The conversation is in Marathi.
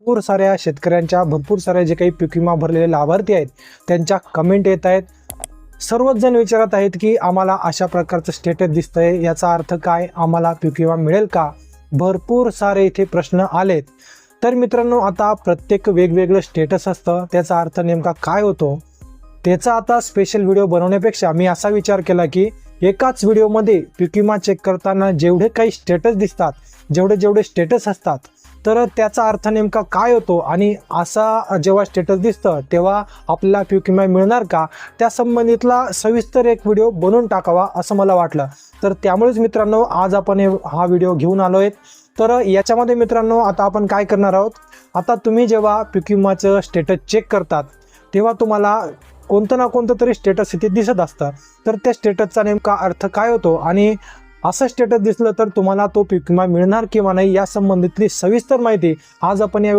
भरपूर साऱ्या शेतकऱ्यांच्या भरपूर साऱ्या जे काही पीक विमा भरलेले लाभार्थी आहेत त्यांच्या कमेंट येत आहेत. सर्वच जण विचारत आहेत की आम्हाला अशा प्रकारचं स्टेटस दिसतंय याचा अर्थ काय? आम्हाला पीक विमा मिळेल का? भरपूर सारे इथे प्रश्न आलेत. तर मित्रांनो आता प्रत्येक वेगवेगळं स्टेटस असतं त्याचा अर्थ नेमका काय होतो? त्याचा आता स्पेशल व्हिडिओ बनवण्यापेक्षा मी असा विचार केला की एकाच व्हिडिओमध्ये पीक विमा चेक करताना जेवढे काही स्टेटस दिसतात जेवढे जेवढे स्टेटस असतात तर त्याचा अर्थ नेमका काय होतो? आणि असा जेव्हा स्टेटस दिसतं तेव्हा आपल्याला पीक मिळणार का? त्या संबंधितला सविस्तर एक व्हिडिओ बनवून टाकावा असं मला वाटलं. तर त्यामुळेच मित्रांनो आज आपण हा व्हिडिओ घेऊन आलो आहेत. तर याच्यामध्ये मित्रांनो आता आपण काय करणार आहोत? आता तुम्ही जेव्हा पीक स्टेटस चेक करतात तेव्हा तुम्हाला कोणतं ना कोणतं तरी स्टेटस इथे दिसत असतं. तर त्या स्टेटसचा नेमका अर्थ काय होतो? आणि असं स्टेटस दिसलं तर तुम्हाला तो पीक विमा मिळणार किंवा नाही या संबंधितली सविस्तर माहिती आज आपण या